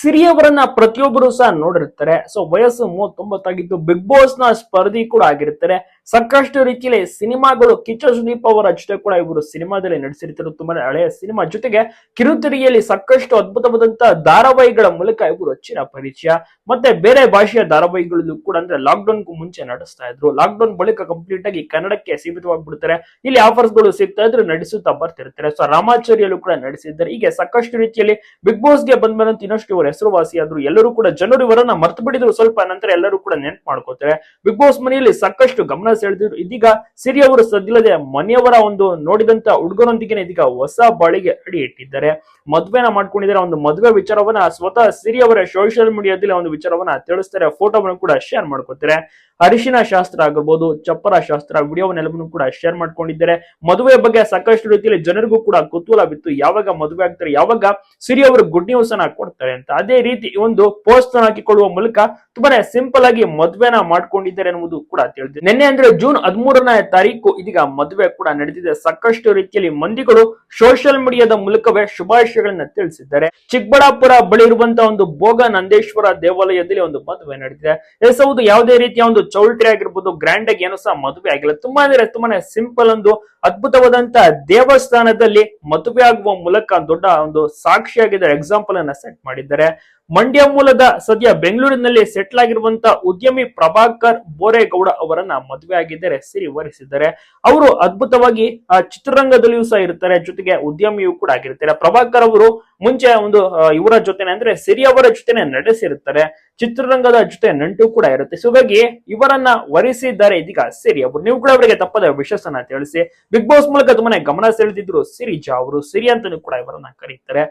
ಸಿರಿಯವರನ್ನ ಪ್ರತಿಯೊಬ್ಬರು ಸಹ ನೋಡಿರ್ತಾರೆ. ಸೊ ವಯಸ್ಸು ಮೂವತ್ತೊಂಬತ್ತಾಗಿದ್ದು ಬಿಗ್ ಬಾಸ್ನ ಸ್ಪರ್ಧಿ ಕೂಡ ಆಗಿರ್ತಾರೆ. ಸಾಕಷ್ಟು ರೀತಿಯಲ್ಲಿ ಸಿನಿಮಾಗಳು ಕಿಚ್ಚ ಸುದೀಪ್ ಅವರ ಜೊತೆ ಕೂಡ ಇವರು ಸಿನಿಮಾದಲ್ಲಿ ನಡೆಸಿರ್ತಾರೆ ತುಂಬಾನೇ ಹಳೆಯ ಸಿನಿಮಾ. ಜೊತೆಗೆ ಕಿರುತೆರೆಯಲ್ಲಿ ಸಾಕಷ್ಟು ಅದ್ಭುತವಾದಂತಹ ಧಾರಾವಾಹಿಗಳ ಮೂಲಕ ಇವರು ಹೆಚ್ಚಿನ ಪರಿಚಯ. ಮತ್ತೆ ಬೇರೆ ಭಾಷೆಯ ಧಾರಾವಾಹಿಗಳಲ್ಲೂ ಕೂಡ ಅಂದ್ರೆ ಲಾಕ್ಡೌನ್ ಗೂ ಮುಂಚೆ ನಡೆಸ್ತಾ ಇದ್ರು. ಲಾಕ್ಡೌನ್ ಬಳಿಕ ಕಂಪ್ಲೀಟ್ ಆಗಿ ಕನ್ನಡಕ್ಕೆ ಸೀಮಿತವಾಗಿಬಿಡ್ತಾರೆ. ಇಲ್ಲಿ ಆಫರ್ಸ್ಗಳು ಸಿಗ್ತಾ ಇದ್ರು ನಡೆಸುತ್ತಾ ಬರ್ತಿರ್ತಾರೆ. ಸೊ ರಾಮಾಚಾರ್ಯಲ್ಲೂ ಕೂಡ ನಡೆಸಿದ್ದಾರೆ ಹೀಗೆ ಸಾಕಷ್ಟು ರೀತಿಯಲ್ಲಿ ಬಿಗ್ ಬಾಸ್ಗೆ ಬಂದ್ಮೇಲೆ ಇನ್ನಷ್ಟು ಇವರು ಹೆಸರುವಾಸಿ ಆದ್ರು ಎಲ್ಲರೂ ಕೂಡ ಜನರು ಇವರನ್ನ ಮರ್ತು ಬಿಡಿದ್ರು ಸ್ವಲ್ಪ ನಂತರ ಎಲ್ಲರೂ ಕೂಡ ನೆನ್ಪು ಮಾಡ್ಕೋತಾರೆ ಬಿಗ್ ಬಾಸ್ ಮನೆಯಲ್ಲಿ ಸಾಕಷ್ಟು ಗಮನ ಸೆಳೆದಿದ್ರು ಇದೀಗ ಸಿರಿ ಅವರು ಸದ್ದಿಲ್ಲದೆ ಮನೆಯವರ ಒಂದು ನೋಡಿದಂತ ಹುಡುಗರೊಂದಿಗೆ ಇದೀಗ ಹೊಸ ಬಾಳಿಗೆ ಅಡಿ ಇಟ್ಟಿದ್ದಾರೆ. ಮದುವೆನ ಮಾಡ್ಕೊಂಡಿದ್ದಾರೆ. ಒಂದು ಮದುವೆ ವಿಚಾರವನ್ನ ಸ್ವತಃ ಸಿರಿ ಸೋಶಿಯಲ್ ಮೀಡಿಯಾದಲ್ಲಿ ಒಂದು ವಿಚಾರವನ್ನ ತಿಳಿಸ್ತಾರೆ. ಫೋಟೋವನ್ನು ಕೂಡ ಶೇರ್ ಮಾಡ್ಕೋತಾರೆ ಅರಿಶಿನ ಶಾಸ್ತ್ರ ಆಗಿರ್ಬೋದು, ಚಪ್ಪರ ಶಾಸ್ತ್ರ ವಿಡಿಯೋವನ್ನೆಲ್ಲವನ್ನು ಕೂಡ ಶೇರ್ ಮಾಡ್ಕೊಂಡಿದ್ದಾರೆ. ಮದುವೆ ಬಗ್ಗೆ ಸಾಕಷ್ಟು ರೀತಿಯಲ್ಲಿ ಜನರಿಗೂ ಕೂಡ ಕುತೂಹಲವಿತ್ತು ಯಾವಾಗ ಮದುವೆ ಆಗ್ತಾರೆ, ಯಾವಾಗ ಸಿರಿ ಅವರು ಗುಡ್ ನ್ಯೂಸ್ ಅನ್ನ ಕೊಡ್ತಾರೆ ಅಂತ. ಅದೇ ರೀತಿ ಒಂದು ಪೋಸ್ಟ್ ಹಾಕಿಕೊಳ್ಳುವ ಮೂಲಕ ತುಂಬಾನೇ ಸಿಂಪಲ್ ಆಗಿ ಮದುವೆನ ಮಾಡ್ಕೊಂಡಿದ್ದಾರೆ ಎನ್ನುವುದು ಕೂಡ ತಿಳಿದಿದೆ. ನಿನ್ನೆ ಅಂದ್ರೆ ಜೂನ್ ಹದಿಮೂರನೇ ತಾರೀಕು ಇದೀಗ ಮದುವೆ ಕೂಡ ನಡೆದಿದೆ. ಸಾಕಷ್ಟು ರೀತಿಯಲ್ಲಿ ಮಂದಿಗಳು ಸೋಷಿಯಲ್ ಮೀಡಿಯಾದ ಮೂಲಕವೇ ಶುಭಾಶಯಗಳನ್ನ ತಿಳಿಸಿದ್ದಾರೆ. ಚಿಕ್ಕಬಳ್ಳಾಪುರ ಬಳಿ ಇರುವಂತಹ ಒಂದು ಭೋಗ ನಂದೇಶ್ವರ ದೇವಾಲಯದಲ್ಲಿ ಒಂದು ಮದುವೆ ನಡೆದಿದೆ. ಎಸ್ ಹೌದು ಯಾವುದೇ ರೀತಿಯ ಒಂದು ಚೌಲ್ಟ್ರಿ ಆಗಿರ್ಬೋದು ಗ್ರ್ಯಾಂಡ್ ಆಗಿ ಏನೂ ಸಹ ಮದುವೆ ಆಗಿಲ್ಲ. ತುಂಬಾ ಅಂದ್ರೆ ತುಂಬಾನೇ ಸಿಂಪಲ್ ಒಂದು ಅದ್ಭುತವಾದಂತ ದೇವಸ್ಥಾನದಲ್ಲಿ ಮದುವೆ ಆಗುವ ಮೂಲಕ ದೊಡ್ಡ ಒಂದು ಸಾಕ್ಷಿಯಾಗಿದ್ದಾರೆ ಎಕ್ಸಾಂಪಲ್ ಅನ್ನ ಸೆಟ್ ಮಾಡಿದ್ದಾರೆ. ಮಂಡ್ಯ ಮೂಲದ ಸದ್ಯ ಬೆಂಗಳೂರಿನಲ್ಲಿ ಸೆಟ್ಲ್ ಆಗಿರುವಂತ ಉದ್ಯಮಿ ಪ್ರಭಾಕರ್ ಬೋರೇಗೌಡ ಅವರನ್ನ ಮದುವೆ ಆಗಿದ್ದಾರೆ ಸಿರಿ ವರಿಸಿದ್ದಾರೆ ಅವರು ಅದ್ಭುತವಾಗಿ ಚಿತ್ರರಂಗದಲ್ಲಿಯೂ ಸಹ ಇರ್ತಾರೆ, ಜೊತೆಗೆ ಉದ್ಯಮಿಯೂ ಕೂಡ ಆಗಿರ್ತಾರೆ. ಪ್ರಭಾಕರ್ ಅವರು ಮುಂಚೆ ಒಂದು ಇವರ ಜೊತೆನೆ ಅಂದ್ರೆ ಸಿರಿ ಅವರ ಜೊತೆನೆ ನಡೆಸಿರುತ್ತಾರೆ ಚಿತ್ರರಂಗದ ಜೊತೆ ನಂಟು ಕೂಡ ಇರುತ್ತೆ. ಸೊ ಹಾಗಾಗಿ ಇವರನ್ನ ವರಿಸಿದ್ದಾರೆ ಇದೀಗ ಸಿರಿ ಅವರು. ನೀವು ಕೂಡ ಅವರಿಗೆ ತಪ್ಪದ ವಿಶಸ್ಸನ್ನ ತಿಳಿಸಿ. ಬಿಗ್ ಬಾಸ್ ಮೂಲಕ ತುಂಬಾನೇ ಗಮನ ಸೆಳೆದಿದ್ರು ಸಿರಿಜಾ ಅವರು. ಸಿರಿ ಅಂತಾನೂ ಕೂಡ ಇವರನ್ನ ಕರೀತಾರೆ.